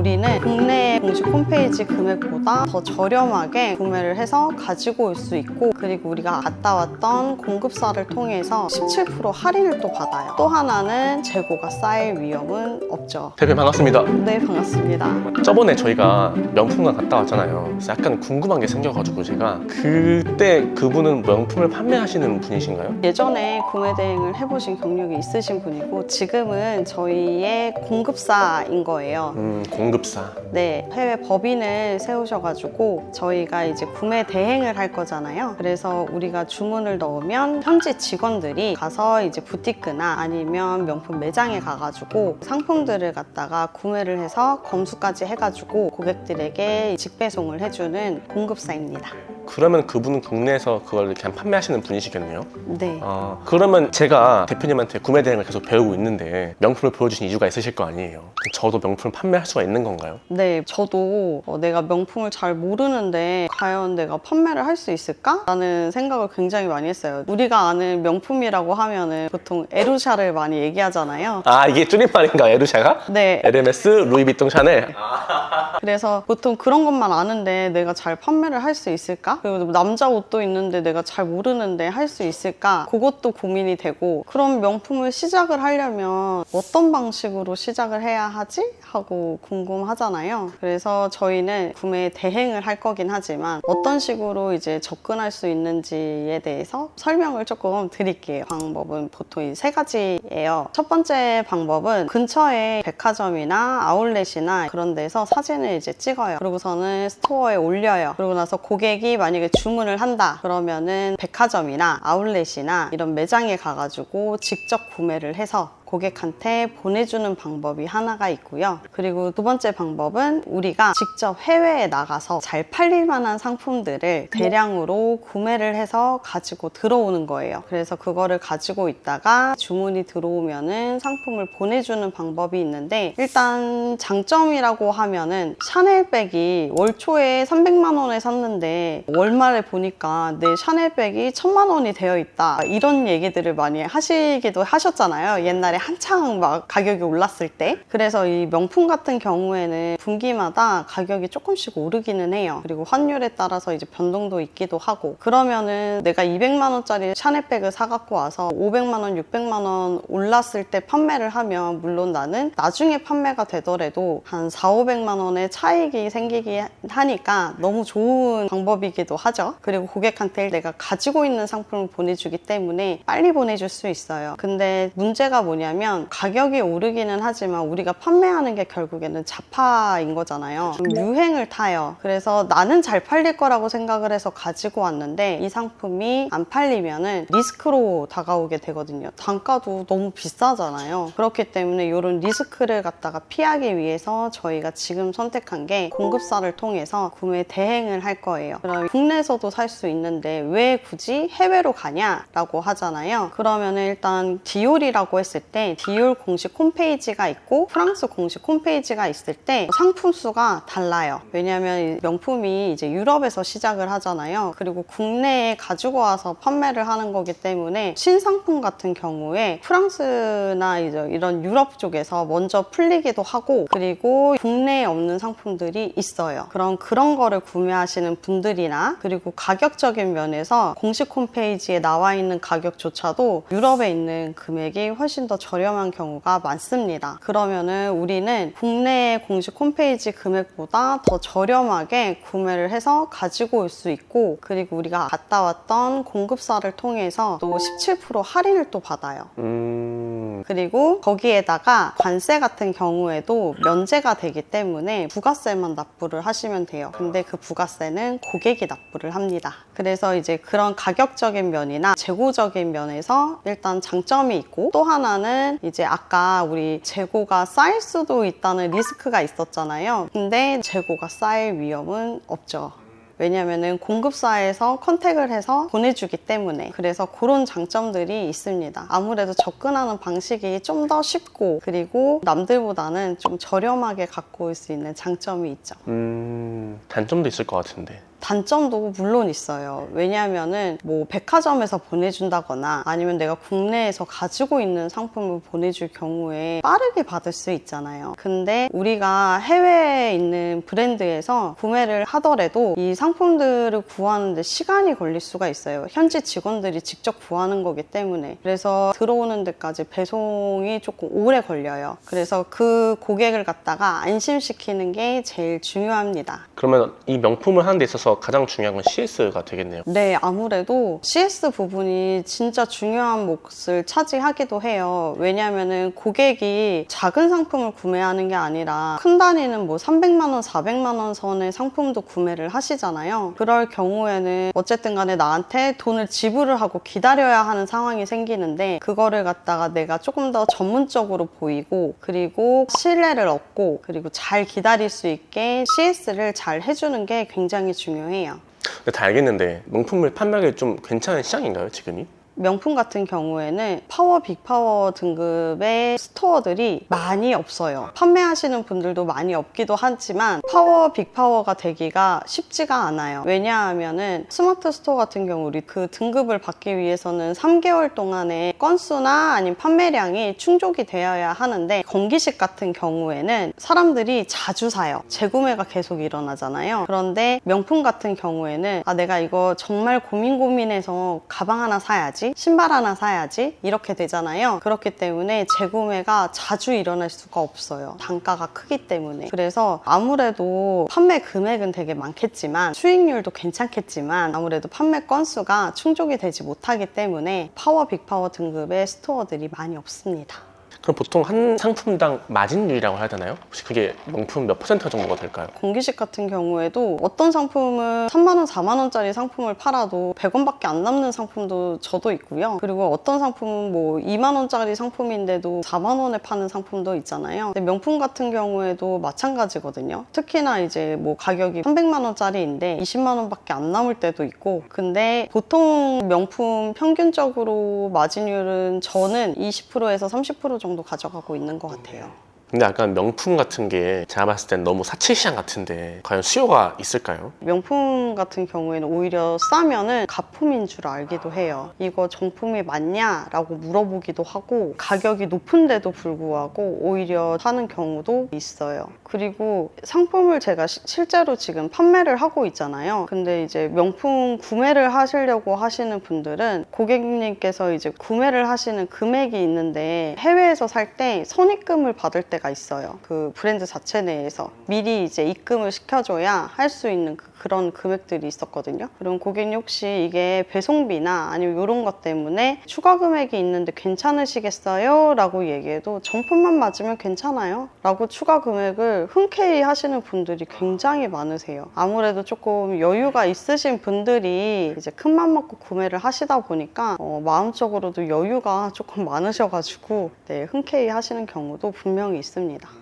우리는 공식 홈페이지 금액보다 더 저렴하게 구매를 해서 가지고 올 수 있고 그리고 우리가 갔다 왔던 공급사를 통해서 17% 할인을 또 받아요. 또 하나는 재고가 쌓일 위험은 없죠. 대표님 반갑습니다. 네, 반갑습니다. 저번에 저희가 명품관 갔다 왔잖아요. 그래서 약간 궁금한 게 생겨가지고 제가 그때 그분은 명품을 판매하시는 분이신가요? 예전에 구매 대행을 해보신 경력이 있으신 분이고 지금은 저희의 공급사인 거예요. 음, 공급사. 네, 해외 법인을 세우셔가지고 저희가 이제 구매 대행을 할 거잖아요. 그래서 우리가 주문을 넣으면 현지 직원들이 가서 이제 부티크나 아니면 명품 매장에 가가지고 상품들을 갖다가 구매를 해서 검수까지 해가지고 고객들에게 직배송을 해주는 공급사입니다. 그러면 그분은 국내에서 그걸 그냥 판매하시는 분이시겠네요. 네. 아, 그러면 제가 대표님한테 구매 대행을 계속 배우고 있는데 명품을 보여주신 이유가 있으실 거 아니에요. 저도 명품을 판매할 수가 있는 건가요? 네, 저도 어, 내가 명품을 잘 모르는데 과연 내가 판매를 할 수 있을까? 라는 생각을 굉장히 많이 했어요. 우리가 아는 명품이라고 하면은 보통 에루샤를 많이 얘기하잖아요. 아 이게 줄임말인가 에르샤가? 네, 에르메스, 루이비통, 샤넬. 그래서 보통 그런 것만 아는데 내가 잘 판매를 할 수 있을까? 그리고 남자 옷도 있는데 내가 잘 모르는데 할 수 있을까? 그것도 고민이 되고 그럼 명품을 시작을 하려면 어떤 방식으로 시작을 해야 하지? 하고 궁금하잖아요. 그래서 저희는 구매 대행을 할 거긴 하지만 어떤 식으로 이제 접근할 수 있는지에 대해서 설명을 조금 드릴게요. 방법은 보통 이세 가지예요. 첫 번째 방법은 근처에 백화점이나 아울렛이나 그런 데서 사진을 이제 찍어요. 그러고서는 스토어에 올려요. 그러고 나서 고객이 만약에 주문을 한다. 그러면은 백화점이나 아울렛이나 이런 매장에 가가지고 직접 구매를 해서 고객한테 보내주는 방법이 하나가 있고요. 그리고 두 번째 방법은 우리가 직접 해외에 나가서 잘 팔릴 만한 상품들을 대량으로 구매를 해서 가지고 들어오는 거예요. 그래서 그거를 가지고 있다가 주문이 들어오면은 상품을 보내주는 방법이 있는데 일단 장점이라고 하면은 샤넬백이 월 초에 300만 원에 샀는데 월말에 보니까 내 샤넬백이 1000만 원이 되어 있다. 이런 얘기들을 많이 하시기도 하셨잖아요. 옛날에 한창 막 가격이 올랐을 때. 그래서 이 명품 같은 경우에는 분기마다 가격이 조금씩 오르기는 해요. 그리고 환율에 따라서 이제 변동도 있기도 하고. 그러면은 내가 200만 원짜리 샤넬백을 사갖고 와서 500만 원, 600만 원 올랐을 때 판매를 하면 물론 나는 나중에 판매가 되더라도 한 4, 500만 원의 차익이 생기기 하니까 너무 좋은 방법이기도 하죠. 그리고 고객한테 내가 가지고 있는 상품을 보내주기 때문에 빨리 보내줄 수 있어요. 근데 문제가 뭐냐 면 가격이 오르기는 하지만 우리가 판매하는 게 결국에는 자파인 거잖아요. 좀 유행을 타요. 그래서 나는 잘 팔릴 거라고 생각을 해서 가지고 왔는데 이 상품이 안 팔리면은 리스크로 다가오게 되거든요. 단가도 너무 비싸잖아요. 그렇기 때문에 이런 리스크를 갖다가 피하기 위해서 저희가 지금 선택한 게 공급사를 통해서 구매 대행을 할 거예요. 그럼 국내에서도 살 수 있는데 왜 굳이 해외로 가냐라고 하잖아요. 그러면은 일단 디올이라고 했을 때 디올 공식 홈페이지가 있고 프랑스 공식 홈페이지가 있을 때 상품 수가 달라요. 왜냐하면 이 명품이 이제 유럽에서 시작을 하잖아요. 그리고 국내에 가지고 와서 판매를 하는 거기 때문에 신상품 같은 경우에 프랑스나 이제 이런 유럽 쪽에서 먼저 풀리기도 하고 그리고 국내에 없는 상품들이 있어요. 그런 그런 거를 구매하시는 분들이나 그리고 가격적인 면에서 공식 홈페이지에 나와 있는 가격조차도 유럽에 있는 금액이 훨씬 더 저 렴한 경우가 많습니다. 그러면은 우리는 국내 공식 홈페이지 금액보다 더 저렴하게 구매를 해서 가지고 올 수 있고 그리고 우리가 갔다 왔던 공급사를 통해서 또 17% 할인을 또 받아요. 음, 그리고 거기에다가 관세 같은 경우에도 면제가 되기 때문에 부가세만 납부를 하시면 돼요. 근데 그 부가세는 고객이 납부를 합니다. 그래서 이제 그런 가격적인 면이나 재고적인 면에서 일단 장점이 있고 또 하나는 이제 아까 우리 재고가 쌓일 수도 있다는 리스크가 있었잖아요. 근데 재고가 쌓일 위험은 없죠. 왜냐면은 공급사에서 컨택을 해서 보내주기 때문에 그래서 그런 장점들이 있습니다. 아무래도 접근하는 방식이 좀 더 쉽고 그리고 남들보다는 좀 저렴하게 갖고 올 수 있는 장점이 있죠. 음, 단점도 있을 것 같은데. 단점도 물론 있어요. 왜냐하면은 뭐 백화점에서 보내준다거나 아니면 내가 국내에서 가지고 있는 상품을 보내줄 경우에 빠르게 받을 수 있잖아요. 근데 우리가 해외에 있는 브랜드에서 구매를 하더라도 이 상품들을 구하는데 시간이 걸릴 수가 있어요. 현지 직원들이 직접 구하는 거기 때문에. 그래서 들어오는 데까지 배송이 조금 오래 걸려요. 그래서 그 고객을 갖다가 안심시키는 게 제일 중요합니다. 그러면 이 명품을 하는 데 있어서 가장 중요한 건 CS가 되겠네요. 네, 아무래도 CS 부분이 진짜 중요한 몫을 차지하기도 해요. 왜냐하면은 고객이 작은 상품을 구매하는 게 아니라 큰 단위는 뭐 300만 원, 400만 원 선의 상품도 구매를 하시잖아요. 그럴 경우에는 어쨌든 간에 나한테 돈을 지불을 하고 기다려야 하는 상황이 생기는데 그거를 갖다가 내가 조금 더 전문적으로 보이고 그리고 신뢰를 얻고 그리고 잘 기다릴 수 있게 CS를 잘 해주는 게 굉장히 중요해요. 근데 다 알겠는데 명품을 판매하기 좀 괜찮은 시장인가요, 지금이? 명품 같은 경우에는 파워 빅파워 등급의 스토어들이 많이 없어요. 판매하시는 분들도 많이 없기도 하지만 파워 빅파워가 되기가 쉽지가 않아요. 왜냐하면은 스마트 스토어 같은 경우 우리 그 등급을 받기 위해서는 3개월 동안의 건수나 아니면 판매량이 충족이 되어야 하는데 건기식 같은 경우에는 사람들이 자주 사요. 재구매가 계속 일어나잖아요. 그런데 명품 같은 경우에는 아 내가 이거 정말 고민 고민해서 가방 하나 사야지 신발 하나 사야지 이렇게 되잖아요. 그렇기 때문에 재구매가 자주 일어날 수가 없어요. 단가가 크기 때문에. 그래서 아무래도 판매 금액은 되게 많겠지만 수익률도 괜찮겠지만 아무래도 판매 건수가 충족이 되지 못하기 때문에 파워 빅파워 등급의 스토어들이 많이 없습니다. 그럼 보통 한 상품당 마진율이라고 해야 되나요? 혹시 그게 명품 몇 퍼센트 정도가 될까요? 공기식 같은 경우에도 어떤 상품은 3만원, 4만원짜리 상품을 팔아도 100원밖에 안 남는 상품도 저도 있고요. 그리고 어떤 상품은 뭐 2만원짜리 상품인데도 4만원에 파는 상품도 있잖아요. 근데 명품 같은 경우에도 마찬가지거든요. 특히나 이제 뭐 가격이 300만원짜리인데 20만원밖에 안 남을 때도 있고. 근데 보통 명품 평균적으로 마진율은 저는 20%에서 30% 정도 가져가고 있는 것 같아요. 근데 약간 명품 같은 게 제가 봤을 땐 너무 사치 시장 같은데 과연 수요가 있을까요? 명품 같은 경우에는 오히려 싸면은 가품인 줄 알기도 해요. 이거 정품이 맞냐라고 물어보기도 하고 가격이 높은데도 불구하고 오히려 사는 경우도 있어요. 그리고 상품을 제가 시- 실제로 지금 판매를 하고 있잖아요. 근데 이제 명품 구매를 하시려고 하시는 분들은 고객님께서 이제 구매를 하시는 금액이 있는데 해외에서 살 때 선입금을 받을 때가 있어요. 그 브랜드 자체 내에서 미리 이제 입금을 시켜줘야 할 수 있는 그- 그런 금액들이 있었거든요. 그럼 고객님 혹시 이게 배송비나 아니면 이런 것 때문에 추가 금액이 있는데 괜찮으시겠어요? 라고 얘기해도 정품만 맞으면 괜찮아요. 라고 추가 금액을 흔쾌히 하시는 분들이 굉장히 많으세요. 아무래도 조금 여유가 있으신 분들이 이제 큰맘 먹고 구매를 하시다 보니까 어, 마음적으로도 여유가 조금 많으셔가지고 네, 흔쾌히 하시는 경우도 분명히 있 습니다.